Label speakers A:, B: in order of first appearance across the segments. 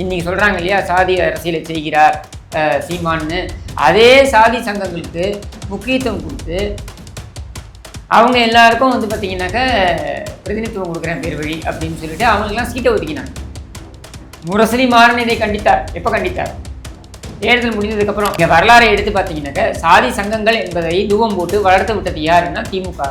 A: இன்னைக்கு சொல்கிறாங்க இல்லையா சாதி அரசியலை செய்கிறார் சீமான்னு. அதே சாதி சங்கங்களுக்கு முக்கியத்துவம் கொடுத்து அவங்க எல்லாருக்கும் வந்து பார்த்தீங்கன்னாக்க பிரதிநிதித்துவம் கொடுக்குறேன் பேர் வழி அப்படின்னு சொல்லிட்டு அவங்களுக்கெல்லாம் சீட்டை ஒதுக்கினாங்க. முரசலி மாறன் இதை கண்டித்தார். எப்போ கண்டித்தார்? தேர்தல் முடிந்ததுக்கப்புறம் இங்கே வரலாறை எடுத்து பார்த்தீங்கன்னாக்க சாதி சங்கங்கள் என்பதை தூவம் போட்டு வளர்த்து விட்டது யாருன்னா திமுக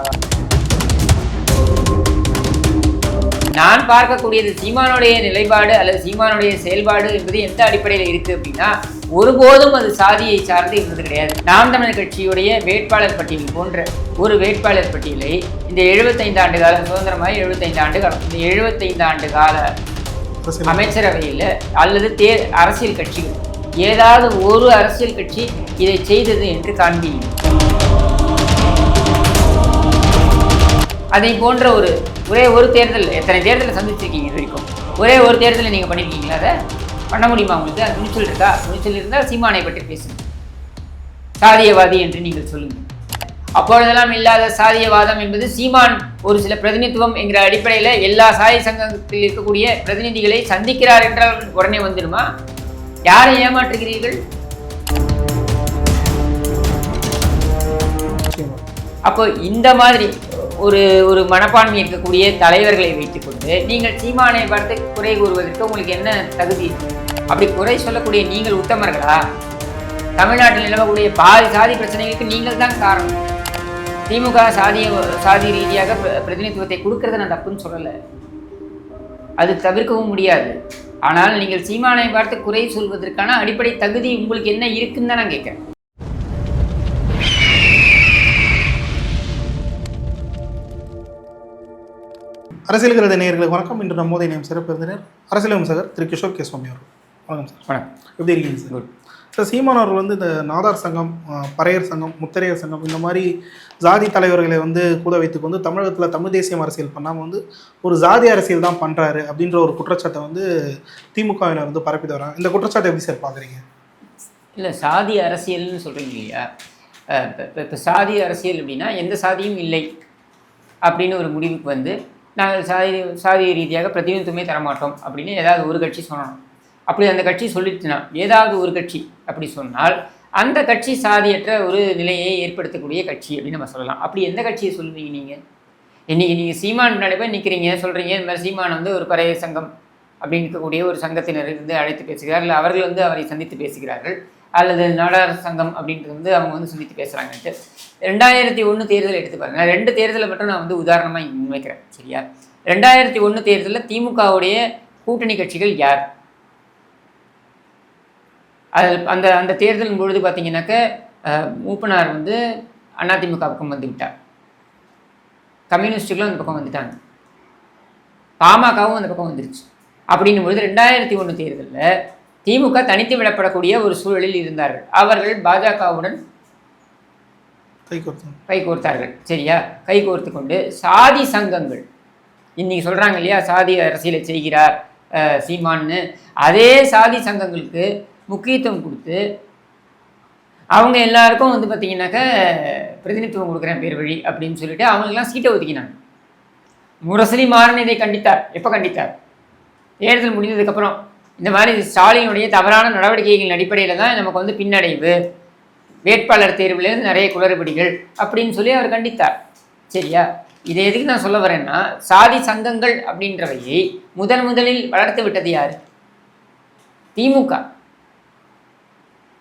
A: நான் பார்க்கக்கூடியது சீமானுடைய நிலைப்பாடு அல்லது சீமானுடைய செயல்பாடு என்பது எந்த அடிப்படையில் இருக்கு அப்படின்னா ஒருபோதும் அது சாதியை சார்ந்து இருந்தது கிடையாது. நாம் தமிழர் கட்சியுடைய வேட்பாளர் பட்டியல் போன்ற ஒரு வேட்பாளர் பட்டியலை இந்த 75 ஆண்டு காலம் சுதந்திரமாக 75 ஆண்டு காலம் இந்த 75 ஆண்டு கால அமைச்சரவையில் அல்லது தே அரசியல் கட்சிகள் ஏதாவது ஒரு அரசியல் கட்சி இதை செய்தது என்று காண்பியும் அதை போன்ற ஒரு ஒரே ஒரு தேர்தல் எத்தனை தேர்தலை சந்திச்சிருக்கீங்க இது வரைக்கும்? ஒரே ஒரு தேர்தலை நீங்கள் பண்ணியிருக்கீங்களா அதை? பண்ண முடியுமா உங்களுக்கு? அது துணிச்சல் இருக்கா? துணிச்சல் இருந்தால் சீமானை பற்றி பேசுங்க. சாதியவாதி என்று நீங்கள் சொல்லுங்கள் அப்பொழுதெல்லாம் இல்லாத சாதியவாதம் என்பது சீமான் ஒரு சில பிரதிநிதித்துவம் என்கிற அடிப்படையில் எல்லா சாதி சங்கத்தில் இருக்கக்கூடிய பிரதிநிதிகளை சந்திக்கிறார் என்றால் உடனே வந்துடுமா? யாரை ஏமாற்றுகிறீர்கள்? அப்போ இந்த மாதிரி ஒரு ஒரு மனப்பான்மை இருக்கக்கூடிய தலைவர்களை வைத்துக்கொண்டு நீங்கள் சீமானை பார்த்து குறை கூறுவதற்கு உங்களுக்கு என்ன தகுதி? அப்படி குறை சொல்லக்கூடிய நீங்கள் உத்தமர்களா? தமிழ்நாட்டில் நிலவக்கூடிய பாதி சாதி பிரச்சனைகளுக்கு நீங்கள் தான் காரணம். திமுக சாதிய சாதி ரீதியாக பிர- பிரதிநிதித்துவத்தை கொடுக்கறத நான் தப்புன்னு சொல்லலை. அது தவிர்க்கவும் முடியாது. ஆனால் நீங்கள் சீமானை பார்த்து குறை சொல்வதற்கான அடிப்படை தகுதி உங்களுக்கு என்ன இருக்குன்னு தான் நான் கேட்குறேன்.
B: அரசியல் கருத நேயர்களுக்கு வணக்கம். இன்று நம்மோதை நேம் சிறப்பு விருந்தினர் அரசியல் விமர்சகர் திரு கிஷோர் கே சுவாமி அவர்கள். வணக்கம் சார்.
A: வணக்கம்.
B: எப்படி இருக்கீங்க சார்?
A: குட்
B: சார் சீமான் அவர்கள் வந்து இந்த நாதார் சங்கம் பறையர் சங்கம் முத்தரையர் சங்கம் இந்த மாதிரி ஜாதி தலைவர்களை வந்து கூட வைத்துக் கொண்டு தமிழகத்தில் தமிழ் தேசியம் அரசியல் பண்ணாமல் வந்து ஒரு ஜாதி அரசியல் தான் பண்ணுறாரு அப்படின்ற ஒரு குற்றச்சாட்டை வந்து திமுகவினர் வந்து பரப்பிட்டு வராங்க. இந்த குற்றச்சாட்டை எப்படி சார் பார்க்குறீங்க?
A: இல்லை சாதி அரசியல்னு சொல்கிறீங்க இல்லையா? இப்போ சாதி அரசியல் அப்படின்னா எந்த சாதியும் இல்லை அப்படின்னு ஒரு முடிவுக்கு வந்து நாங்கள் சாதி சாதி ரீதியாக பிரதிநிதித்துவமே தரமாட்டோம் அப்படின்னு ஏதாவது ஒரு கட்சி சொல்லணும் அப்படி அந்த கட்சி சொல்லிட்டுனா ஏதாவது ஒரு கட்சி அப்படி சொன்னால் அந்த கட்சி சாதியற்ற ஒரு நிலையை ஏற்படுத்தக்கூடிய கட்சி அப்படின்னு நம்ம சொல்லலாம். அப்படி எந்த கட்சியை சொல்லுவீங்க நீங்கள் இன்றைக்கி நீங்கள் சீமான் நடைபெற நிற்கிறீங்க சொல்கிறீங்க இந்த மாதிரி சீமான் வந்து ஒரு பறைய சங்கம் அப்படின்னு இருக்கக்கூடிய ஒரு சங்கத்தினர் இருந்து அழைத்து பேசுகிறார் இல்லை அவர்கள் வந்து அவரை சந்தித்து பேசுகிறார்கள் அல்லது நாடார் சங்கம் அப்படின்றது வந்து அவங்க வந்து சந்தித்து பேசுகிறாங்கன்ட்டு ரெண்டாயிரத்தி ஒன்று தேர்தல் எடுத்து பாருங்க. நான் ரெண்டு தேர்தலை மட்டும் நான் வந்து உதாரணமாக முன்வைக்கிறேன். சரியா? ரெண்டாயிரத்தி ஒன்று தேர்தலில் திமுகவுடைய கூட்டணி கட்சிகள் யார்? அது அந்த அந்த தேர்தலின் பொழுது பார்த்தீங்கன்னாக்க மூப்பனார் வந்து அதிமுக பக்கம் வந்து விட்டார் கம்யூனிஸ்டுகளும் அந்த பக்கம் வந்துட்டாங்க. பாமகவும் அந்த பக்கம் வந்துருச்சு. அப்படின்னும் பொழுது ரெண்டாயிரத்தி ஒன்று தேர்தலில் திமுக தனித்து விடப்படக்கூடிய ஒரு சூழலில் இருந்தார்கள். அவர்கள் பாஜகவுடன்
B: கை கொடுத்தோம்
A: கை கோர்த்தார்கள். சரியா? கை கோர்த்து கொண்டு சாதி சங்கங்கள். இன்னைக்கு சொல்கிறாங்க இல்லையா? சாதி அரசியலை செய்கிறார் சீமான்னு. அதே சாதி சங்கங்களுக்கு முக்கியத்துவம் கொடுத்து அவங்க எல்லாருக்கும் வந்து பார்த்தீங்கன்னாக்க பிரதிநிதித்துவம் கொடுக்குறேன் பேர் வழி அப்படின்னு சொல்லிட்டு அவங்களுக்கெல்லாம் சீட்டை ஒதுக்கினாங்க. முரசலி மாறன் இதை கண்டித்தார். எப்போ கண்டித்தார்? தேர்தல் முடிந்ததுக்கப்புறம். இந்த மாதிரி ஸ்டாலினுடைய தவறான நடவடிக்கைகளின் அடிப்படையில் தான் நமக்கு வந்து பின்னடைவு. வேட்பாளர் தேர்வில் நிறைய குளறுபடிகள் அப்படின்னு சொல்லி அவர் கண்டித்தார். சரியா? இதை எதுக்கு நான் சொல்ல வரேன்னா சாதி சங்கங்கள் அப்படின்றவையை முதன் முதலில் வளர்த்து விட்டது யார்? திமுக.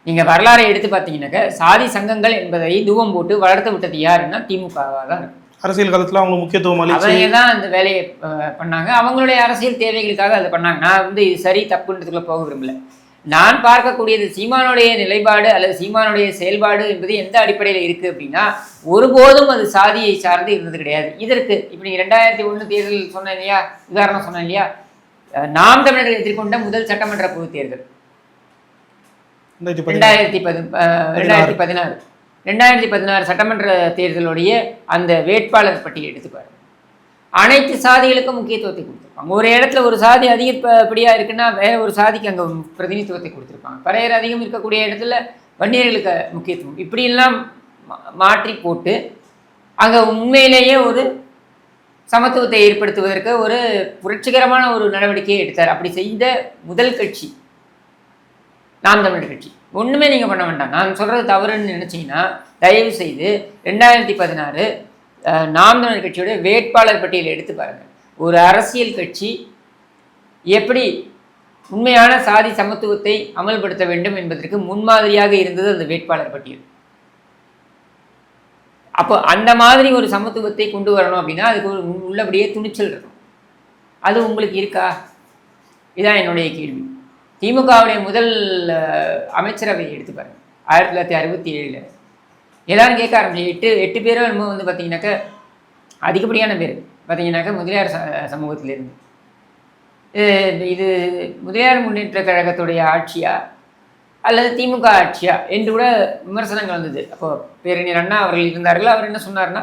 A: நீங்கள் வரலாறை எடுத்து பார்த்தீங்கன்னாக்க சாதி சங்கங்கள் என்பதை தூவம் போட்டு வளர்த்து விட்டது யாருன்னா திமுகவாக தான்
B: அரசியல் காலத்தில் அவங்க முக்கியத்துவம்
A: அவங்க தான் அந்த வேலையை பண்ணாங்க. அவங்களுடைய அரசியல் தேவைகளுக்காக அதை பண்ணாங்க. நான் வந்து இது சரி தப்புன்றதுக்குள்ள போக விரும்பல. நான் பார்க்கக்கூடியது சீமானுடைய நிலைப்பாடு அல்லது சீமானுடைய செயல்பாடு என்பது எந்த அடிப்படையில் இருக்கு அப்படின்னா ஒருபோதும் அது சாதியை சார்ந்து இருந்தது கிடையாது. இதற்கு இப்போ நீங்கள் ரெண்டாயிரத்தி ஒன்று தேர்தல் சொன்னேன் இல்லையா? உதாரணம் சொன்னேன் இல்லையா? நாம் தமிழர் எதிர்கொண்ட முதல் சட்டமன்ற பொது தேர்தல்.
B: ரெண்டாயிரத்தி
A: பதி ரெண்டாயிரத்தி பதினாறு. ரெண்டாயிரத்தி பதினாறு சட்டமன்ற தேர்தலுடைய அந்த வேட்பாளர் பட்டியல் எடுத்து பாருங்க அனைத்து சாதிகளுக்கும் முக்கியத்துவத்தை கொடுத்துருப்பாங்க. ஒரு இடத்துல ஒரு சாதி அதிகப்படியாக இருக்குன்னா வேற ஒரு சாதிக்கு அங்கே பிரதிநிதித்துவத்தை கொடுத்துருப்பாங்க. பறையர் அதிகம் இருக்கக்கூடிய இடத்துல வன்னியர்களுக்கு முக்கியத்துவம். இப்படியெல்லாம் மா- மாற்றி போட்டு அங்கே உண்மையிலேயே ஒரு சமத்துவத்தை ஏற்படுத்துவதற்கு ஒரு புரட்சிகரமான ஒரு நடவடிக்கையை எடுத்தார். அப்படி செய்த முதல் கட்சி நாம் தமிழர் கட்சி. ஒன்றுமே நீங்கள் பண்ண வேண்டாம். நான் சொல்கிறது தவறுன்னு நினச்சிங்கன்னா தயவு செய்து ரெண்டாயிரத்தி பதினாறு நாம் தமிழர் கட்சியோட வேட்பாளர் பட்டியலை எடுத்து பாருங்கள் ஒரு அரசியல் கட்சி எப்படி உண்மையான சாதி சமத்துவத்தை அமல்படுத்த வேண்டும் என்பதற்கு முன்மாதிரியாக இருந்தது அந்த வேட்பாளர் பட்டியல். அப்போ அந்த மாதிரி ஒரு சமத்துவத்தை கொண்டு வரணும் அப்படின்னா அதுக்கு ஒரு உள்ளபடியே துணிச்சல் இருக்கும். அது உங்களுக்கு இருக்கா? இதான் என்னுடைய கேள்வி. திமுகவுடைய முதல் அமைச்சரவை எடுத்து பாருங்கள் ஆயிரத்தி தொள்ளாயிரத்தி அறுபத்தி ஏழில். எல்லாரும் கேட்க ஆரம்பிச்சு. எட்டு எட்டு பேரும் என்னமோ வந்து பார்த்தீங்கன்னாக்கா அதிகப்படியான பேர். பார்த்தீங்கன்னாக்கா முதலியார் ச சமூகத்திலிருந்து. இது இது முதலியார் முன்னேற்ற கழகத்துடைய ஆட்சியா? அல்லது திமுக ஆட்சியா? என்று கூட விமர்சனங்கள் வந்தது. அப்போ பேரறிஞர் அண்ணா அவர்கள் இருந்தார்கள்? அவர் என்ன சொன்னார்னா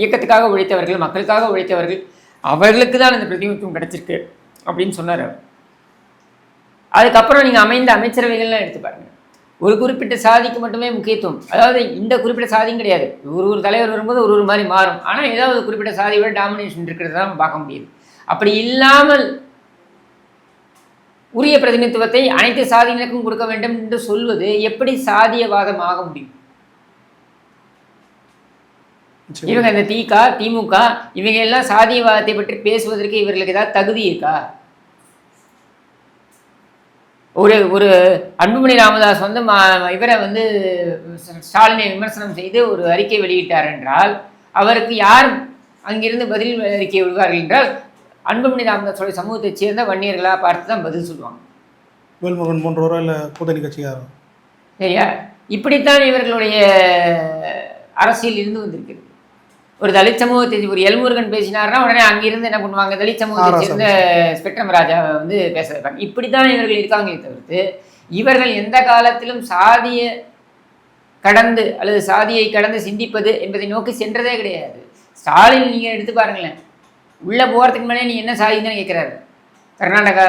A: இயக்கத்துக்காக உழைத்தவர்கள் மக்களுக்காக உழைத்தவர்கள் அவர்களுக்கு தான் அந்த பிரதிநிதித்துவம் கிடைச்சிருக்கு அப்படின்னு சொன்னார் அவர். அதுக்கப்புறம் நீங்கள் அமைந்த அமைச்சரவைகள்லாம் எடுத்து பாருங்கள் ஒரு குறிப்பிட்ட சாதிக்கு மட்டுமே முக்கியத்துவம். அதாவது இந்த குறிப்பிட்ட சாதியும் கிடையாது. ஒரு ஒரு தலைவர் வரும்போது ஒரு ஒரு மாதிரி மாறும். ஆனால் ஏதாவது ஒரு குறிப்பிட்ட சாதியோட டாமினேஷன் இருக்கிறத தான் பார்க்க முடியுது. அப்படி இல்லாமல் உரிய பிரதிநிதித்துவத்தை அனைத்து சாதியினருக்கும் கொடுக்க வேண்டும் என்று சொல்வது எப்படி சாதியவாதம் ஆக முடியும்? இவங்க இந்த திக திமுக இவங்க எல்லாம் சாதியவாதத்தை பற்றி பேசுவதற்கு இவர்களுக்கு ஏதாவது தகுதி இருக்கா? ஒரு ஒரு அன்புமணி ராமதாஸ் வந்து இவரை வந்து ஸ்டாலினை விமர்சனம் செய்து ஒரு அறிக்கை வெளியிட்டார் என்றால் அவருக்கு யார் அங்கிருந்து பதில் அறிக்கை விடுவார்கள் என்றால் அன்புமணி ராமதாஸோட சமூகத்தைச் சேர்ந்த வன்னியர்களா பார்த்து தான் பதில் சொல்லுவாங்க.
B: வேல்முருகன் போன்றவரோ இல்லை கூட்டணி கட்சியாரோ
A: சரியா? இப்படித்தான் இவர்களுடைய அரசியல் இருந்து வந்திருக்கிறது. ஒரு தலித் சமூகத்தை ஒரு எல்முருகன் பேசினார்னா உடனே அங்கிருந்து என்ன பண்ணுவாங்க? தலித் சமூகத்தை சேர்ந்த ஸ்பெக்ட்ரம் ராஜாவை வந்து பேச வைப்பாங்க. இப்படித்தான் இவர்கள் இருக்காங்களே தவிர்த்து இவர்கள் எந்த காலத்திலும் சாதிய கடந்து அல்லது சாதியை கடந்து சிந்திப்பது என்பதை நோக்கி சென்றதே கிடையாது. ஸ்டாலின் நீங்கள் எடுத்து பாருங்களேன். உள்ளே போகிறதுக்கு முன்னாடியே நீ என்ன சாதின்னு தான் கேட்குறாரு கர்நாடகா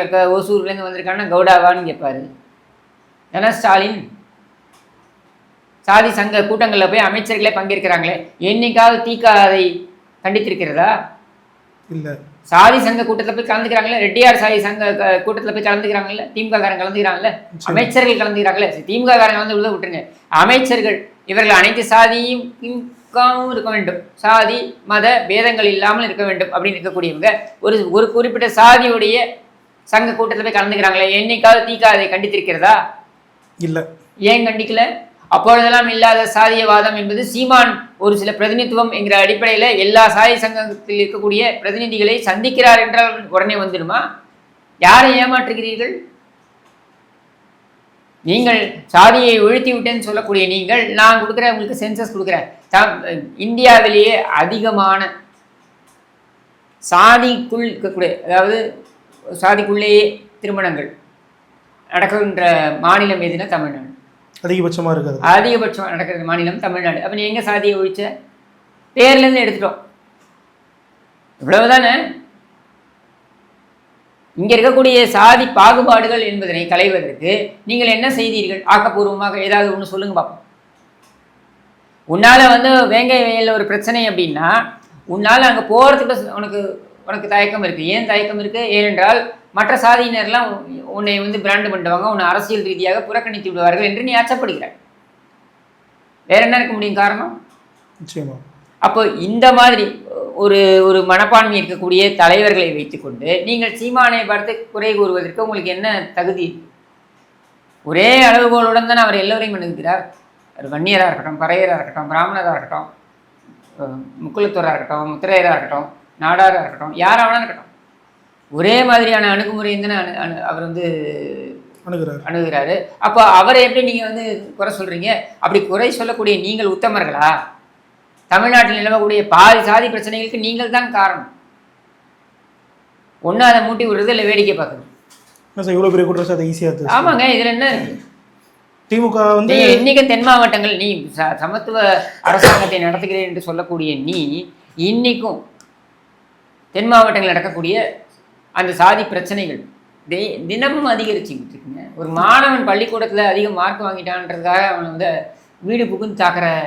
A: இருக்க ஓசூர்லேருந்து வந்திருக்காங்கன்னா கவுடாவான்னு கேட்பாரு ஏன்னா ஸ்டாலின் சாதி சங்க கூட்டங்களில் போய் அமைச்சர்களே பங்கேற்கிறாங்களே என்னைக்காவது தீகா அதை கண்டித்திருக்கிறதா?
B: இல்லை.
A: சாதி சங்க கூட்டத்தில் போய் கலந்துக்கிறாங்களே ரெட்டியார் சாதி சங்க கூட்டத்தில் போய் கலந்துக்கிறாங்கல்ல திமுக காரங்க கலந்துக்கிறாங்கல்ல அமைச்சர்கள் கலந்துக்கிறாங்களே திமுக காரங்க வந்து உள்ள விட்டுருங்க. அமைச்சர்கள் இவர்கள் அனைத்து சாதியும் திமுகவும் இருக்க வேண்டும். சாதி மத பேதங்கள் இல்லாமல் இருக்க வேண்டும் அப்படின்னு இருக்கக்கூடியவங்க ஒரு ஒரு குறிப்பிட்ட சாதியுடைய சங்க கூட்டத்தில் போய் கலந்துக்கிறாங்களே என்னைக்காவது தீகா அதை கண்டித்திருக்கிறதா?
B: இல்லை.
A: ஏன் கண்டிக்கல? அப்பொழுதெல்லாம் இல்லாத சாதியவாதம் என்பது சீமான் ஒரு சில பிரதிநிதித்துவம் என்கிற அடிப்படையில் எல்லா சாதி சங்கத்தில் இருக்கக்கூடிய பிரதிநிதிகளை சந்திக்கிறார் என்றால் உடனே வந்துடுமா? யாரை ஏமாற்றுகிறீர்கள்? நீங்கள் சாதியை ஒழித்து விட்டேன்னு சொல்லக்கூடிய நீங்கள் நான் கொடுக்குற உங்களுக்கு சென்சஸ் கொடுக்குறேன். இந்தியாவிலேயே அதிகமான சாதிக்குள் இருக்கக்கூடிய அதாவது சாதிக்குள்ளேயே திருமணங்கள் நடக்கின்ற மாநிலம் எதுனா தமிழ்நாடு.
B: அதிகபட்சமாக இருக்குது
A: அதிகபட்சமாக நடக்கிற மாநிலம் தமிழ்நாடு. அப்போ நீ எங்கே சாதியை ஒழிச்ச? பேர்லேருந்து எடுத்துட்டோம். இவ்வளவுதானே? இங்கே இருக்கக்கூடிய சாதி பாகுபாடுகள் என்பதனை களைவதற்கு நீங்கள் என்ன செய்தீர்கள்? ஆக்கப்பூர்வமாக ஏதாவது ஒன்று சொல்லுங்க பார்ப்போம் உன்னால் வந்து வேங்கை வயலில் ஒரு பிரச்சனை அப்படின்னா உன்னால் அங்கே போகிறதுக்கு உனக்கு உனக்கு தயக்கம் இருக்குது ஏன் தயக்கம் இருக்குது ஏனென்றால் மற்ற சாதியினர்லாம் உன்- உன்னை வந்து பிராண்டு பண்ணுவாங்க உன்னை அரசியல் ரீதியாக புறக்கணித்து விடுவார்கள் என்று நீ அச்சப்படுகிறாய் வேற என்ன இருக்க முடியும் காரணம்?
B: நிச்சயமா.
A: அப்போ இந்த மாதிரி ஒரு ஒரு மனப்பான்மை இருக்கக்கூடிய தலைவர்களை வைத்துக்கொண்டு நீங்கள் சீமானை பார்த்து குறை கூறுவதற்கு உங்களுக்கு என்ன தகுதி? ஒரே அளவுகோலுடன் தான் அவர் எல்லோரையும் அணுகுகிறார். அவர் வன்னியராக இருக்கட்டும் பறையராக இருக்கட்டும் பிராமணராக இருக்கட்டும் முக்குலத்தோராக இருக்கட்டும் முத்திரையராக இருக்கட்டும் நாடாராக இருக்கட்டும் யாராக வேணா இருக்கட்டும். ஒரே மாதிரியான அணுகுமுறையும் தானே அணு அவர் வந்து
B: அணுகிறார்.
A: அணுகுகிறாரு அப்போ அவரை எப்படி நீங்கள் வந்து குறை சொல்கிறீங்க அப்படி குறை சொல்லக்கூடிய நீங்கள் உத்தமர்களா? தமிழ்நாட்டில் நிலவக்கூடிய பாதி சாதி பிரச்சனைகளுக்கு நீங்கள் தான் காரணம். ஒன்று அதை மூட்டி விடுறது இல்லை வேடிக்கை
B: சார் இவ்வளோ பெரிய குற்றச்சாட்டு ஈஸியாக
A: ஆமாங்க இதில் என்ன?
B: திமுக வந்து
A: நீ இன்னைக்கு தென் மாவட்டங்கள் நீ சமத்துவ அரசாங்கத்தை நடத்துகிறேன் என்று சொல்லக்கூடிய நீ இன்னைக்கும் தென் மாவட்டங்களில் நடக்கக்கூடிய அந்த சாதி பிரச்சனைகள். டே- தினமும் அதிகரிச்சுக்கிட்டு இருக்குங்க ஒரு மாணவன் பள்ளிக்கூடத்தில் அதிக மார்க் வாங்கிட்டான்றதுக்காக அவனை வந்து வீடு புகுந்து தாக்குற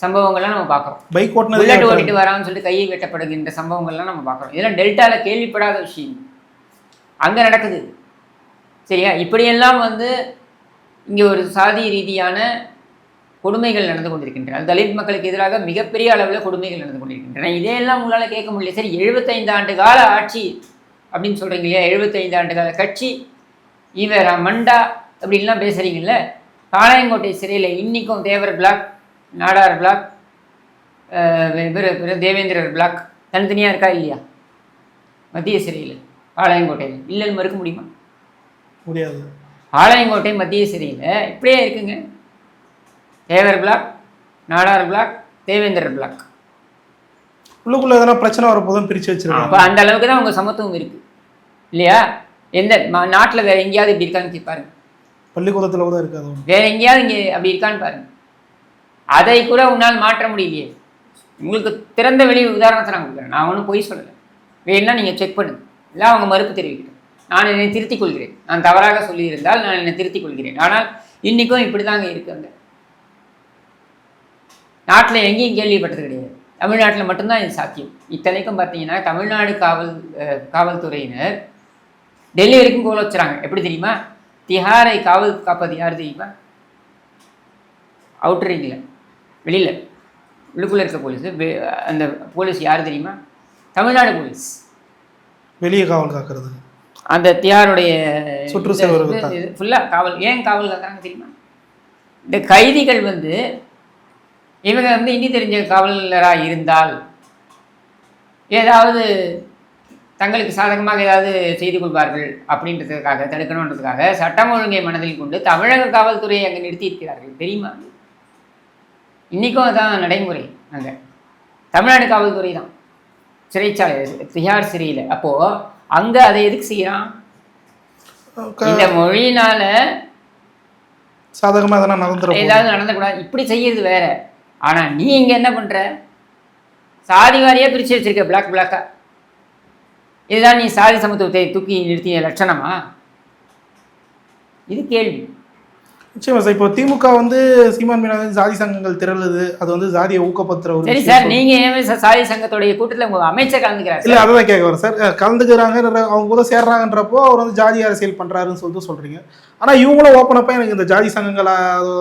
A: சம்பவங்கள்லாம் நம்ம பார்க்குறோம்.
B: பைக்
A: புல்லட்
B: ஓட்டினதே
A: ஓட்டிட்டு வரான்னு சொல்லிட்டு கையை வெட்டப்படுகின்ற சம்பவங்கள்லாம் நம்ம பார்க்குறோம். இதெல்லாம் டெல்டால கேள்விப்படாத விஷயம். அங்க நடக்குது. சரியா? இப்படியெல்லாம் வந்து இங்கே ஒரு சாதி ரீதியான கொடுமைகள் நடந்து கொண்டிருக்கின்றன. தலித் மக்களுக்கு எதிராக மிகப்பெரிய அளவில் கொடுமைகள் நடந்து கொண்டிருக்கின்றன. இதையெல்லாம் உங்களால் கேட்க முடியல. சரி எழுபத்தைந்து ஆண்டு கால ஆட்சி அப்படின்னு சொல்கிறீங்க இல்லையா? எழுபத்தைந்து ஆண்டு கால கட்சி. ஈவரா மண்டா அப்படின்லாம் பேசுகிறீங்கல்ல பாளையங்கோட்டை சிறையில் இன்றைக்கும் தேவர் பிளாக் நாடார் பிளாக் இவர் இவர் தேவேந்திரர் பிளாக் தனித்தனியாக இருக்கா இல்லையா? மத்திய சிறையில் பாளையங்கோட்டையில். இல்லைன்னு மறுக்க முடியுமா?
B: முடியாது.
A: பாளையங்கோட்டை மத்திய சிறையில் இப்படியே இருக்குங்க. Thevar block Nadar block Devendrar block
B: உள்ளுக்குள்ள எதனா பிரச்சனை வரப்போதும் பிரிச்சு வச்சிருக்காங்க.
A: அப்போ அந்த அளவுக்கு தான் உங்கள் சமத்துவம் இருக்குது இல்லையா? எந்த நாட்டில் வேறு எங்கேயாவது இப்படி இருக்கான்னு பாருங்க.
B: பள்ளிக்கூடத்துல கூட இருக்காது.
A: வேற எங்கேயாவது இங்கே அப்படி இருக்கான்னு பாருங்க. அதை கூட உன்னால் மாற்ற முடியலையே. உங்களுக்கு திறந்த வெளி உதாரணத்தை நான் கொடுக்குறேன். நான் ஒன்றும் பொய் சொல்லலை. வேணும்னா நீங்கள் செக் பண்ணுங்க. இல்லை அவங்க மறுப்பு தெரிவிக்கட்டும். நான் என்னை திருத்திக் கொள்கிறேன். நான் தவறாக சொல்லியிருந்தால் நான் என்னை திருத்திக் கொள்கிறேன். ஆனால் இன்றைக்கும் இப்படி தாங்க இருக்குங்க நாட்டில் எங்கேயும் கேள்விப்பட்டது கிடையாது. தமிழ்நாட்டில் மட்டும்தான் இது சாத்தியம். இத்தனைக்கும் பார்த்தீங்கன்னா தமிழ்நாடு காவல் காவல்துறையினர் டெல்லி வரைக்கும் கோல வச்சுறாங்க. எப்படி தெரியுமா? திஹாரை காவல் காப்பது யார் தெரியுமா? அவுட்டரிங்கில் வெளியில். உள்ளுக்குள்ளே இருக்க போலீஸ். அந்த போலீஸ் யார் தெரியுமா? தமிழ்நாடு போலீஸ்.
B: வெளியே காவல் காக்கிறது.
A: அந்த தியாருடைய
B: சுற்றுச்சூழலுக்கு தான்.
A: ஃபுல்லாக காவல் ஏன் காவல் காக்குறாங்க தெரியுமா? இந்த கைதிகள் வந்து இவங்க வந்து இந்தி தெரிஞ்ச காவலராக இருந்தால் ஏதாவது தங்களுக்கு சாதகமாக ஏதாவது செய்து கொள்வார்கள் அப்படின்றதுக்காக தடுக்கணுன்றதுக்காக சட்டம் ஒழுங்கை மனதில் கொண்டு தமிழக காவல்துறையை அங்கே நிறுத்தியிருக்கிறார்கள். தெரியுமா? இன்றைக்கும் அதான் நடைமுறை அங்கே. தமிழ்நாடு காவல்துறை தான். சிறைச்சாலை திஹார் சிறையில். அப்போது அங்கே அதை எதுக்கு செய்கிறான் இந்த மொழியினால
B: சாதகமா எதனா நடந்துரும்
A: ஏதாவது நடந்தக்கூடாது. இப்படி செய்யறது வேற. ஆனால் நீ இங்கே என்ன பண்ணுற சாதி வாரியாக பிரிச்சு வச்சிருக்க பிளாக் பிளாக்காக இதுதான் நீ சாதி சமத்துவத்தை தூக்கி நிறுத்திய லட்சணமா? இது கேள்வி.
B: நிச்சயமா சார். இப்போ திமுக வந்து சீமான் மீனாவின் ஜாதி சங்கங்கள் திரளுது. அது வந்து ஜாதியை ஊக்கப்படுத்துற ஒரு
A: சரி நீங்க ஏன் சாதி சங்கத்துடைய கூட்டத்துல உங்க அமைச்சர் கலந்துக்கிறார்
B: இல்ல அதான் கேட்க வரேன் சார். கலந்துக்கிறாங்க அவங்க கூட சேர்றாங்கன்றப்போ அவர் வந்து ஜாதி அரசியல் பண்றாருன்னு சொல்லிட்டு சொல்றீங்க. ஆனா இவங்களும் ஓப்பன் அப்ப எனக்கு இந்த ஜாதி சங்கங்கள்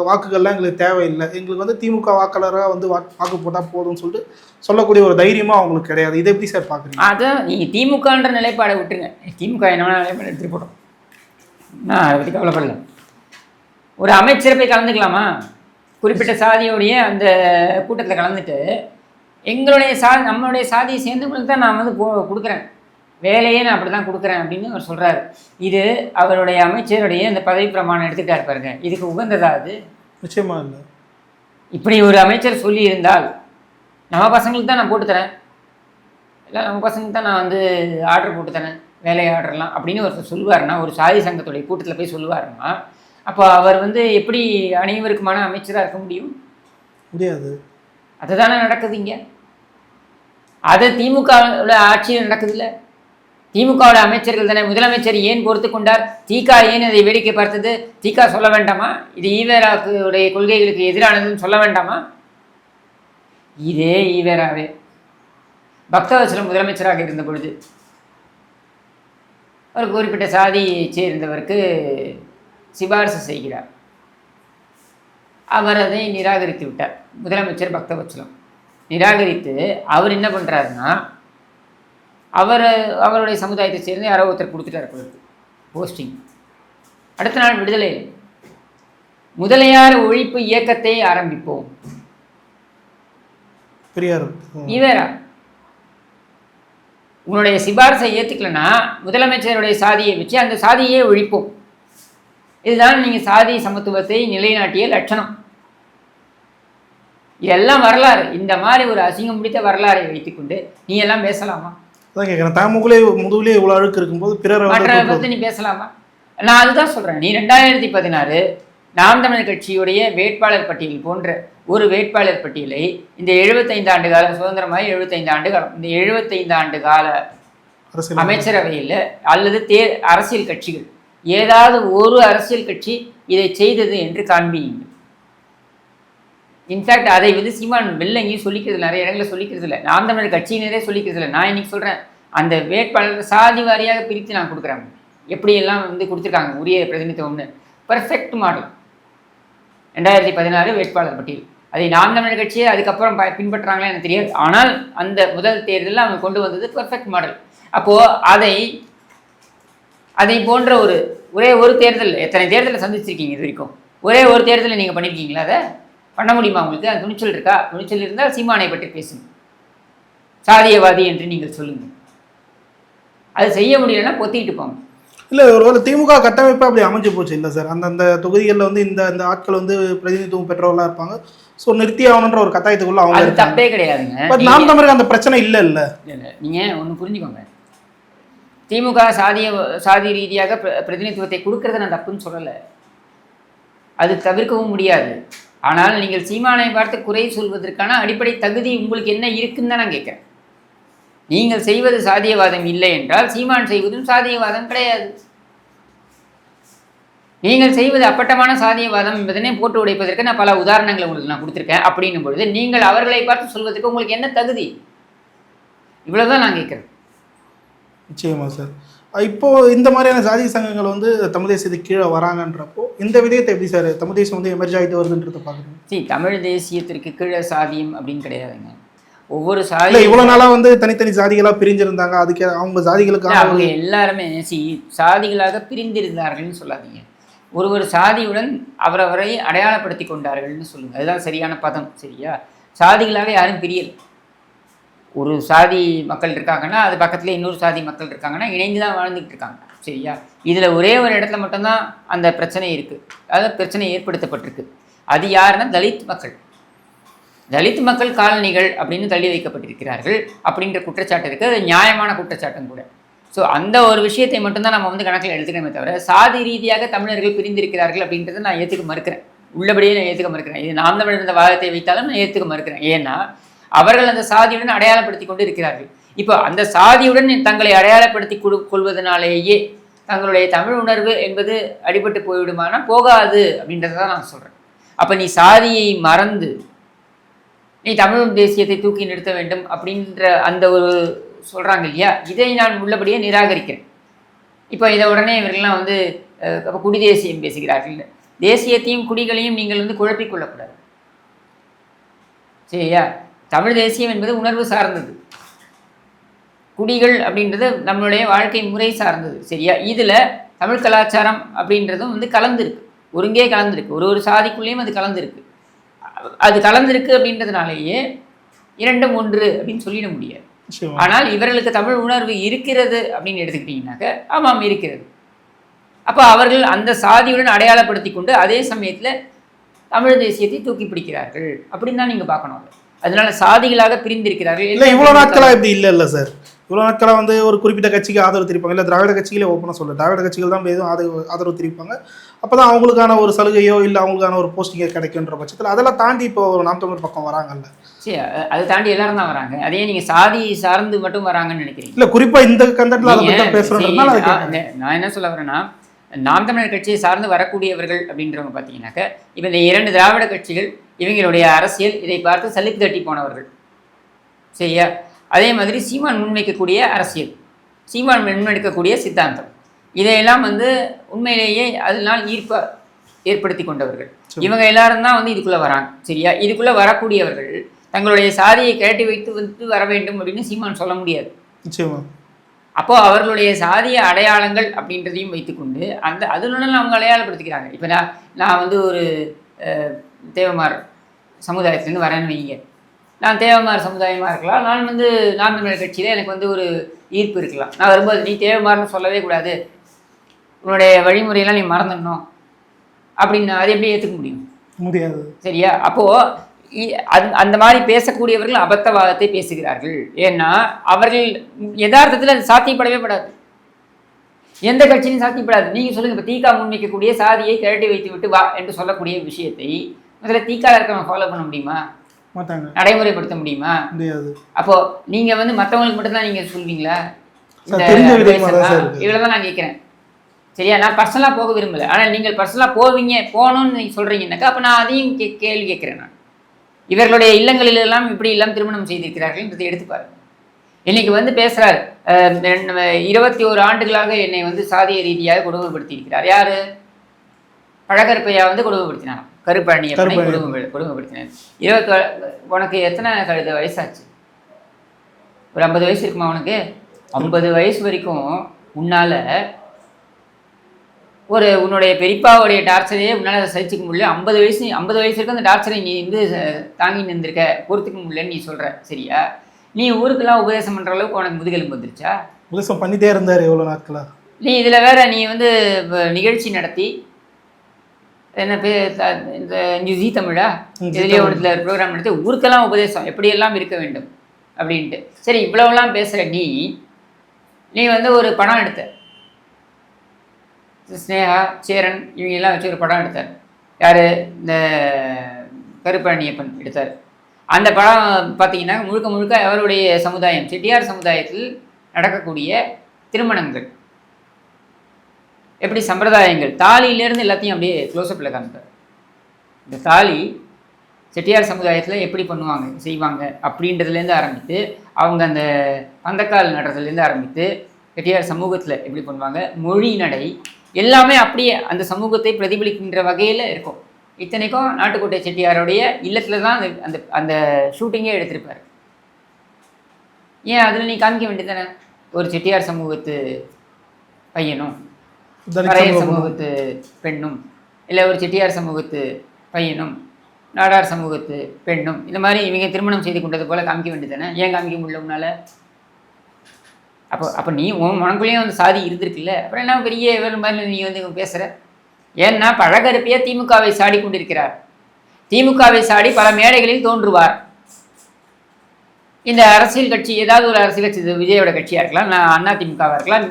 B: வாக்குகள்லாம் எங்களுக்கு தேவையில்லை. எங்களுக்கு வந்து திமுக வாக்காளராக வந்து வாக்கு போட்டா போதும்னு சொல்லிட்டு சொல்லக்கூடிய ஒரு தைரியமா அவங்களுக்கு கிடையாது. இதை எப்படி சார் பாக்குறீங்க?
A: அதான் நீங்க திமுகன்ற நிலைப்பாடை விட்டுருங்க. திமுக என்ன நிலைப்பாடு எடுத்துட்டு போட்டோம் நான் அதை பற்றி கவலைப்படல. ஒரு அமைச்சரை போய் கலந்துக்கலாமா? குறிப்பிட்ட சாதியோடைய அந்த கூட்டத்தில் கலந்துட்டு எங்களுடைய சா நம்மளுடைய சாதியை சேர்ந்தவங்களுக்கு தான் நான் வந்து போ- கொடுக்குறேன். வேலையே நான் அப்படி தான் கொடுக்குறேன் அப்படின்னு அவர் சொல்கிறாரு இது அவருடைய அமைச்சருடைய இந்த பதவி பிரமாணம் எடுத்துக்கிட்டாரு பாருங்க. இதுக்கு உகந்ததா அது?
B: நிச்சயமா இல்லை.
A: இப்படி ஒரு அமைச்சர் சொல்லி இருந்தால் நம்ம பசங்களுக்கு தான் நான் போட்டு தரேன். இல்லை நம்ம பசங்களுக்கு தான் நான் வந்து ஆர்டர் போட்டு தரேன். வேலை ஆர்டர்லாம் அப்படின்னு ஒருத்தர் சொல்லுவாருன்னா ஒரு சாதி சங்கத்துடைய கூட்டத்தில் போய் சொல்லுவாருன்னா அப்போ அவர் வந்து எப்படி அனைவருக்குமான அமைச்சராக இருக்க முடியும்?
B: முடியாது.
A: அதுதானே நடக்குது இங்கே அது திமுகவோட ஆட்சியில் நடக்குதுல்ல. திமுகவோட அமைச்சர்கள் தானே. முதலமைச்சர் ஏன் பொறுத்து கொண்டார்? திக ஏன் அதை வேடிக்கை பார்த்தது? திக சொல்ல வேண்டாமா? இது ஈவேராவுடைய கொள்கைகளுக்கு எதிரானதுன்னு சொல்ல வேண்டாமா? இதே ஈவேராவே. பக்தவச்சலம் முதலமைச்சராக இருந்த பொழுது ஒரு குறிப்பிட்ட சாதியைச் சேர்ந்தவருக்கு சிபாரிசு செய்கிறார். அவர் அதை நிராகரித்து விட்டார். முதலமைச்சர் பக்தவச்சலம் நிராகரித்து அவர் என்ன பண்ணுறாருன்னா அவர் அவருடைய சமுதாயத்தை சேர்ந்து யாரோ ஒருத்தர் கொடுத்துட்டார் அவருக்கு போஸ்டிங். அடுத்த நாள் விடுதலை. முதலியார் ஒழிப்பு இயக்கத்தை ஆரம்பிப்போம்.
B: பெரியார்.
A: ஈவேரா உன்னுடைய சிபாரிசை ஏற்றுக்கலனா முதலமைச்சருடைய சாதியை வச்சு அந்த சாதியே ஒழிப்போம். இதுதான் நீங்கள் சாதி சமத்துவத்தை நிலைநாட்டிய லட்சணம். இதெல்லாம் வரலாறு. இந்த மாதிரி ஒரு அசிங்கம் பிடித்த வரலாறை வைத்துக்கொண்டு நீ எல்லாம் பேசலாமா?
B: அதான் கேட்குறேன் தான் முகலே முதுகுலே இவ்வளோ அழுக்கு இருக்கும்போது பிறரை
A: மற்றவரை. பற்றி நீ பேசலாமா? நான் அதுதான் சொல்கிறேன் நீ ரெண்டாயிரத்தி பதினாறு நாம் தமிழர் கட்சியுடைய வேட்பாளர் பட்டியல் போன்ற ஒரு வேட்பாளர் பட்டியலை இந்த 75 ஆண்டு கால சுதந்திரமாய் 75 ஆண்டு காலம் இந்த 75 ஆண்டு கால அமைச்சரவையில் அல்லது தே அரசியல் கட்சிகள் ஏதாவது ஒரு அரசியல் கட்சி இதை செய்தது என்று காண்பியுங்கள் இன்ஃபேக்ட் அதை வந்து சீமான் வெளில எங்கேயும் சொல்லிக்கிறது நிறைய இடங்களில் சொல்லிக்கிறது இல்லை. நான் தமிழர் கட்சியினரே சொல்லிக்கிறது இல்லை. நான் இன்னைக்கு சொல்கிறேன் அந்த வேட்பாளர் சாதி வாரியாக பிரித்து நான் கொடுக்குறேன். எப்படியெல்லாம் வந்து கொடுத்துருக்காங்க? உரிய பிரதிநிதித்துவம்னு பர்ஃபெக்ட் மாடல் ரெண்டாயிரத்தி பதினாறு வேட்பாளர் பட்டியல். அதை நான் தமிழர் கட்சியை அதுக்கப்புறம் ப- எனக்கு தெரியாது. ஆனால் அந்த முதல் தேர்தலில் அவங்க கொண்டு வந்தது பர்ஃபெக்ட் மாடல் அப்போது அதை அதை போன்ற ஒரு ஒரே ஒரு தேர்தல் எத்தனை தேர்தலை சந்திச்சிருக்கீங்க இது வரைக்கும்? ஒரே ஒரு தேர்தலை நீங்கள் பண்ணியிருக்கீங்களா அதை? பண்ண முடியுமா உங்களுக்கு? அந்த துணிச்சல் இருக்கா? துணிச்சல் இருந்தால் சீமானை பற்றி பேசுங்க. சாதியவாதி என்று நீங்கள் சொல்லுங்கள் அது செய்ய முடியலன்னா பொத்திக்கிட்டு போங்க.
B: இல்லை ஒருவேளை திமுக கட்டமைப்பு அப்படி அமைஞ்சு போச்சு. இல்லை சார் அந்தந்த தொகுதிகளில் வந்து இந்த இந்த ஆட்கள் வந்து பிரதிநிதித்துவம் பெற்றவர்களாக இருப்பாங்க. ஸோ நிறுத்தி ஆகணுன்ற ஒரு கட்டாயத்துக்குள்ள அவங்க
A: அது தப்பே கிடையாதுங்க.
B: பட் நாம் தமிழருக்கு அந்த பிரச்சனை இல்லை இல்லை
A: இல்லை. நீங்கள் ஒன்று புரிஞ்சுக்கோங்க. திமுக சாதிய சாதி ரீதியாக பிர- பிரதிநிதித்துவத்தை கொடுக்கறத நான் தப்புன்னு சொல்லலை. அது தவிர்க்கவும் முடியாது. ஆனால் நீங்கள் சீமானை பார்த்து குறை சொல்வதற்கான அடிப்படை தகுதி உங்களுக்கு என்ன இருக்குன்னு தான் நான் கேட்குறேன். நீங்கள் செய்வது சாதியவாதம் இல்லை என்றால் சீமான் செய்வதும் சாதியவாதம் கிடையாது. நீங்கள் செய்வது அப்பட்டமான சாதியவாதம் என்பதனை போட்டு உடைப்பதற்கு நான் பல உதாரணங்களை உங்களுக்கு நான் கொடுத்துருக்கேன். அப்படின்னும் பொழுது நீங்கள் அவர்களை பார்த்து சொல்வதற்கு உங்களுக்கு என்ன தகுதி? இவ்வளோதான் நான் கேட்குறேன்.
B: நிச்சயமா சார் அஹ் இப்போ இந்த மாதிரியான ஜாதி சங்கங்கள் வந்து தமிழ் தேசியத்துக்கு கீழே வராங்கன்றப்போ இந்த விதயத்தை எப்படி சார் தமிழ் தேசியம் வந்து எமர்ஜ் ஆகிட்டு வருதுன்றத பார்க்குறீங்க
A: சரி தமிழ் தேசியத்திற்கு கீழே சாதியம் அப்படின்னு கிடையாதுங்க. ஒவ்வொரு சாதி
B: இவ்வளோ நாளாக வந்து தனித்தனி ஜாதிகளாக பிரிஞ்சிருந்தாங்க அதுக்கு அவங்க ஜாதிகளுக்கான ஒரு
A: அவங்க எல்லாருமே சி சாதிகளாக பிரிந்திருந்தார்கள்னு சொல்லாதீங்க. ஒரு ஒரு சாதியுடன் அவரவரை அடையாளப்படுத்தி கொண்டார்கள்னு சொல்லுங்க. அதுதான் சரியான பதம் சரியா? சாதிகளாக யாரும் பிரியல. ஒரு சாதி மக்கள் இருக்காங்கன்னா அது பக்கத்தில் இன்னொரு சாதி மக்கள் இருக்காங்கன்னா இணைந்து தான் வாழ்ந்துட்டு இருக்காங்க. சரியா? இதில் ஒரே ஒரு இடத்துல மட்டும்தான் அந்த பிரச்சனை இருக்குது அதாவது பிரச்சனை ஏற்படுத்தப்பட்டிருக்கு. அது யாருன்னா தலித் மக்கள். தலித் மக்கள் காலனிகள் அப்படின்னு தள்ளி வைக்கப்பட்டிருக்கிறார்கள் அப்படின்ற குற்றச்சாட்டு இருக்குது அது நியாயமான குற்றச்சாட்டும் கூட. ஸோ அந்த ஒரு விஷயத்தை மட்டும்தான் நம்ம வந்து கணக்கில் எடுத்துக்கணுமே தவிர சாதி ரீதியாக தமிழர்கள் பிரிந்திருக்கிறார்கள் அப்படின்றத நான் ஏற்றுக்க மறுக்கிறேன். உள்ளபடியே நான் ஏற்றுக்க மறுக்கிறேன். இது நாம் தமிழர் இருந்த வாதத்தை வைத்தாலும் நான் ஏற்றுக்க மறுக்கிறேன். ஏன்னா அவர்கள் அந்த சாதியுடன் அடையாளப்படுத்தி கொண்டு இருக்கிறார்கள் இப்போ அந்த சாதியுடன் தங்களை அடையாளப்படுத்தி கொடு கொள்வதனாலேயே தங்களுடைய தமிழ் உணர்வு என்பது அடிபட்டு போய்விடுமானா போகாது அப்படின்றத தான் நான் சொல்கிறேன் அப்போ நீ சாதியை மறந்து நீ தமிழ் தேசியத்தை தூக்கி நிறுத்த வேண்டும் அப்படின்ற அந்த ஒரு சொல்கிறாங்க இல்லையா? இதை நான் உள்ளபடியே நிராகரிக்கிறேன். இப்போ இதை உடனே இவர்கள்லாம் வந்து அப்போ குடி தேசியம் பேசுகிறார்கள். தேசியத்தையும் குடிகளையும் நீங்கள் வந்து குழப்பிக்கொள்ளக்கூடாது சரியா? தமிழ் தேசியம் என்பது உணர்வு சார்ந்தது. குடிகள் அப்படின்றது நம்மளுடைய வாழ்க்கை முறை சார்ந்தது சரியா? இதில் தமிழ் கலாச்சாரம் அப்படின்றதும் வந்து கலந்துருக்கு. ஒருங்கே கலந்துருக்கு. ஒரு ஒரு சாதிக்குள்ளேயும் அது கலந்துருக்கு. அது கலந்துருக்கு அப்படின்றதுனாலேயே இரண்டும் ஒன்று அப்படின்னு சொல்லிட முடியாது. ஆனால் இவர்களுக்கு தமிழ் உணர்வு இருக்கிறது அப்படின்னு எடுத்துக்கிட்டிங்கனாக்க ஆமாம் இருக்கிறது. அப்போ அவர்கள் அந்த சாதியுடன் அடையாளப்படுத்தி கொண்டு அதே சமயத்தில் தமிழ் தேசியத்தை தூக்கி பிடிக்கிறார்கள் அப்படின்னு தான் நீங்கள் பார்க்கணும். அதனால சாதிகளாக பிரிந்திருக்கிறார்கள்.
B: இல்லை இவ்வளோ நாட்களாக இப்படி இல்லை இல்லை சார் இவ்வளோ நாட்களாக வந்து ஒரு குறிப்பிட்ட கட்சிக்கு ஆதரவு தெரிவிப்பாங்க. இல்லை திராவிட கட்சிகளே ஓப்பனாக சொல்ல திராவிட கட்சிகள் தான் எதுவும் ஆதரவு ஆதரவு தெரிவிப்பாங்க. அப்போ தான் அவங்களுக்கான ஒரு சலுகையோ இல்லை அவங்களுக்கான ஒரு போஸ்டிங்கோ கிடைக்குன்ற பட்சத்தில் அதெல்லாம் தாண்டி இப்போ ஒரு நாம் தமிழர் பக்கம் வராங்கல்ல.
A: சரி அதை தாண்டி எல்லாரும் தான் வராங்க. அதே நீங்கள் சாதி சார்ந்து மட்டும் வராங்கன்னு நினைக்கிறீங்க.
B: இல்லை குறிப்பாக இந்த கண்டென்ட்ல அதை பற்றி பேசுகிறதுனால
A: நான் என்ன சொல்ல வரேன்னா நாம் தமிழர் கட்சியை சார்ந்து வரக்கூடியவர்கள் அப்படின்றவங்க பார்த்தீங்கன்னாக்க இப்போ இந்த இரண்டு திராவிட கட்சிகள் இவங்களுடைய அரசியல் இதை பார்த்து சலிப்பு தட்டி போனவர்கள். சரியா? அதே மாதிரி சீமான் முன்வைக்கக்கூடிய அரசியல். சீமான் முன்னெடுக்கக்கூடிய சித்தாந்தம். இதையெல்லாம் வந்து உண்மையிலேயே அதனால் ஈர்ப்ப ஏற்படுத்தி கொண்டவர்கள். இவங்க எல்லாரும் தான் வந்து இதுக்குள்ளே வராங்க. சரியா? இதுக்குள்ளே வரக்கூடியவர்கள் தங்களுடைய சாதியை கேட்டி வைத்து வந்து வர வேண்டும் அப்படின்னு சீமான் சொல்ல முடியாது.
B: நிச்சயமா.
A: அப்போ அவர்களுடைய சாதிய அடையாளங்கள் அப்படின்றதையும் வைத்துக்கொண்டு அந்த அதுடன் அவங்க அடையாளப்படுத்திக்கிறாங்க. இப்போ நான் நான் வந்து ஒரு தேவமார் சமுதாயத்துலேருந்து வரேன்னு வைங்க நான் தேவமார் சமுதாயமாக இருக்கலாம். நான் வந்து நான் தமிழர் கட்சியில் எனக்கு வந்து ஒரு ஈர்ப்பு இருக்கலாம். நான் வரும்போது நீ தேவமார்னு சொல்லவே கூடாது. உன்னுடைய வழிமுறையெல்லாம் நீ மறந்துடணும். அப்படின்னு அதை எப்படி ஏற்றுக்க முடியும்?
B: முடியாது.
A: சரியா? அப்போ இ- அது அந்த மாதிரி பேசக்கூடியவர்கள் அபத்தவாதத்தை பேசுகிறார்கள். ஏன்னா அவர்கள் யதார்த்தத்தில் அது சாத்தியப்படவே படாது. எந்த கட்சியும் சாத்தியப்படாது. நீங்க சொல்லுங்க இப்போ தீகா முன்வைக்கக்கூடிய சாதியை திரட்டி வைத்து விட்டு வா என்று சொல்லக்கூடிய விஷயத்தை முதல்ல தீக்கால இருக்கவங்க ஃபாலோ பண்ண முடியுமா?
B: மாட்டாங்க.
A: நடைமுறைப்படுத்த முடியுமா?
B: முடியாது.
A: அப்போ நீங்க வந்து மற்றவங்களுக்கு நீங்க சொல்வீங்களா?
B: விதமா தான் சார் இருக்கு.
A: இவ்வளோ தான் நான் கேட்குறேன் சரியா? நான் பர்சனலாக போக விரும்பல. ஆனால் நீங்கள் பர்சனலாக போவீங்க போகணும்னு நீங்கள் சொல்கிறீங்கன்னாக்கா அப்போ நான் அதையும் கே கேள்வி கேட்குறேன் நான். இவர்களுடைய இல்லங்களில் எல்லாம் இப்படி எல்லாம் திருமணம் செய்திருக்கிறார்கள் என்பதை எடுத்து பாருங்க. இன்னைக்கு வந்து என்ன- இருபத்தி ஒரு ஆண்டுகளாக என்னை வந்து சாதிய ரீதியாக கொடுமைப்படுத்தி இருக்கிறார் யாரு? பழகருப்பையா வந்து கொடுமைப்படுத்தினான் கருப்பழனியை
B: கருப்பழனி.
A: கொடுமை கொடுமைப்படுத்தினார் இருபத்தி உனக்கு எத்தனை கழுத வயசாச்சு? ஒரு ஐம்பது வயசு இருக்குமா உனக்கு? ஐம்பது வயசு வரைக்கும் உன்னால ஒரு உன்னுடைய பெரியப்பாவுடைய டார்ச்சரையே உன்னால சகிச்சுக்க முடியல. ஐம்பது வயசு ஐம்பது வயசு வரைக்கும் அந்த டார்ச்சரை நீ வந்து தாங்கி நின்றுருக்க பொறுத்துக்க முடியலன்னு நீ சொல்ற. சரியா? நீ ஊருக்கெல்லாம் உபதேசம் பண்ற அளவுக்கு உனக்கு முதுகெலும்பு வந்துருச்சா?
B: உபதேசம் பண்ணிட்டே இருந்தார் எவ்வளோ நாட்களா?
A: நீ இதுல வேற நீ வந்து நிகழ்ச்சி நடத்தி என்ன த- இந்த ஜீ தமிழா இதுலயே. ஒன்றுல ப்ரோக்ராம் நடத்தி ஊருக்கெல்லாம் உபதேசம் எப்படியெல்லாம் இருக்க வேண்டும்? அப்படின்ட்டு. சரி இவ்வளவுலாம் பேசுற நீ நீ வந்து ஒரு படம் எடுத்த. ஸ்னேகா சேரன் இவங்க எல்லாம் வச்சு ஒரு படம் எடுத்தார் யார்? இந்த கருப்பழனியப்பன் எடுத்தார். அந்த படம் பார்த்தீங்கன்னா முழுக்க முழுக்க அவருடைய சமுதாயம் செட்டியார் சமுதாயத்தில் நடக்கக்கூடிய திருமணங்கள். எப்படி சம்பிரதாயங்கள்? தாலியிலேருந்து எல்லாத்தையும் அப்படியே க்ளோஸ்அப்பில் காமிப்பார். இந்த தாலி செட்டியார் சமுதாயத்தில் எப்படி பண்ணுவாங்க செய்வாங்க அப்படின்றதுலேருந்து ஆரம்பித்து அவங்க அந்த பந்தக்கால் நடுறதுலேருந்து ஆரம்பித்து செட்டியார் சமூகத்தில் எப்படி பண்ணுவாங்க மொழி நடை எல்லாமே அப்படியே அந்த சமூகத்தை பிரதிபலிக்கின்ற வகையில் இருக்கும். இத்தனைக்கும் நாட்டுக்கோட்டை செட்டியாருடைய இல்லத்தில் தான் அந்த அந்த அந்த ஷூட்டிங்கே எடுத்திருப்பார். ஏன் அதில் நீ காமிக்க வேண்டியதானே ஒரு செட்டியார் சமூகத்து பையனும்
B: சமூகம்.
A: சமூகத்து பெண்ணும் இல்லை ஒரு செட்டியார் சமூகத்து பையனும் நாடார் சமூகத்து பெண்ணும் இந்த மாதிரி இவங்க திருமணம் செய்து கொண்டது போல காமிக்க வேண்டியதானே ஏன் காமிக்க முடியல உன்னால? அப்போ அப்போ நீ உன் மனக்குள்ளேயும் அந்த சாதி இருந்திருக்குல்ல? அப்புறம் என்ன பெரிய இவர் மாதிரி நீ வந்து பேசுகிற ஏன்னா பழகருப்பையா திமுகவை சாடி கொண்டிருக்கிறார் திமுகவை சாடி பல மேடைகளில் தோன்றுவார். இந்த அரசியல் கட்சி ஏதாவது ஒரு அரசியல் கட்சி இது விஜயோட கட்சியாக இருக்கலாம் நான் அண்ணா திமுகவாக இருக்கலாம்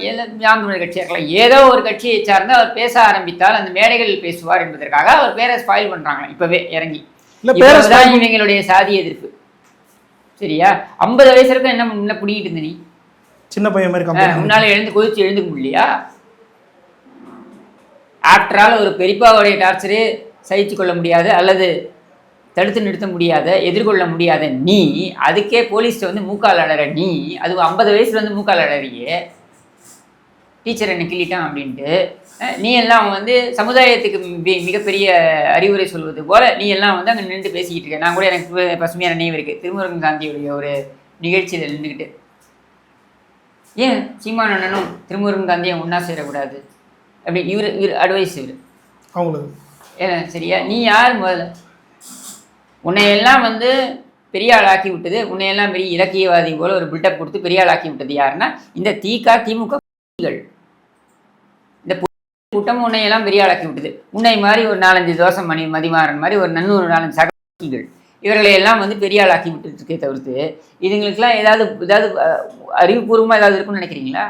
A: யாந்தோட கட்சியாக இருக்கலாம் ஏதோ ஒரு கட்சியை சார்ந்து அவர் பேச ஆரம்பித்தால் அந்த மேடைகளில் பேசுவார் என்பதற்காக அவர் பேரை ஸ்பாயில் பண்ணுறாங்க இப்போவே இறங்கி. இவ்வளவுதான் இவங்களுடைய சாதி எதிர்ப்பு. சரியா? ஐம்பது வயசு வரைக்கும் என்ன முன்ன புடிங்கிட்டு இருந்த நீ?
B: சின்ன பையன் மாதிரி
A: உன்னால எழுந்து கொதிச்சு எழுந்துக்க முடியலையா ஆஃப்டர் ஆல் ஒரு பெரியப்பாவுடைய டார்ச்சரே சகிச்சு கொள்ள முடியாத அல்லது தடுத்து நிறுத்த முடியாத எதிர்கொள்ள முடியாத நீ அதுக்கே போலீஸ்ட்ட வந்து மூக்கால் அலற நீ அது ஐம்பது வயசுல வந்து மூக்கால் அலறியே. டீச்சர் என்ன கிள்ளிட்டான் அப்படின்ட்டு. நீ எல்லாம் வந்து சமுதாயத்துக்கு மிகப்பெரிய அறிவுரை சொல்வது போல நீ எல்லாம் வந்து அங்கே நின்று பேசிக்கிட்டு இருக்க. நான் கூட எனக்கு பசுமையான நினைவு இருக்கு. திருமுருகன் காந்தியுடைய ஒரு நிகழ்ச்சியில் நின்றுக்கிட்டு ஏன் சீமான் அண்ணனும் திருமுருகன் காந்தியும் ஒன்றா சேரக்கூடாது? அப்படி இவர் இவர் அட்வைஸ் இவர்.
B: அவங்களுக்கு.
A: ஏன் சரியா? நீ யார் முதல்ல? உன்னையெல்லாம் வந்து பெரிய ஆளாக்கி விட்டது உன்னையெல்லாம் பெரிய இலக்கியவாதி போல ஒரு பில்டப் கொடுத்து பெரிய ஆளாக்கி விட்டது யாருன்னா இந்த தீகா திமுக இந்த கூட்டம் உன்னையெல்லாம் பெரிய ஆளாக்கி விட்டது. உன்னை மாதிரி ஒரு நாலஞ்சு தோசை மணி மதிமாறன் மாதிரி ஒரு நன்னூறு நாலஞ்சு சககள் இவர்களை எல்லாம் வந்து பெரிய ஆளாக்கி விட்டுருக்கே தவிர்த்து இதுங்களுக்கெல்லாம் ஏதாவது ஏதாவது அறிவுபூர்வமாக ஏதாவது இருக்குன்னு நினைக்கிறீங்களா?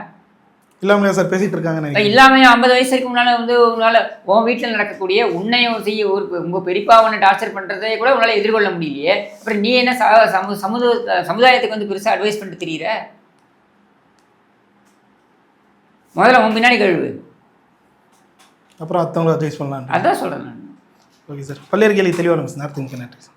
B: இல்லாமலையா சார் பேசிட்டு இருக்காங்க
A: இப்ப இல்லாம ஐம்பது வயசு வரைக்கும் உன்னால வந்து உன்னால உன் வீட்டில் நடக்கக்கூடிய உன்னையும் செய்ய ஒரு உங்க பெரியப்பா உன்னை டார்ச்சர் பண்றதை கூட உன்னால எதிர்கொள்ள முடியலையே. அப்புறம் நீ என்ன சமு சமுதாய சமுதாயத்துக்கு வந்து பெருசா அட்வைஸ் பண்ணிட்டு தெரியுற? முதல்ல உன் பின்னாடி கழுவு.
B: அப்புறம் அத்தவங்களை அட்வைஸ் பண்ணலாம்
A: அதான் சொல்றேன் நான்.
B: ஓகே சார் பல்வேறு கேள்வி தெளிவாக சார் நேரத்துக்கு நன்றி சார்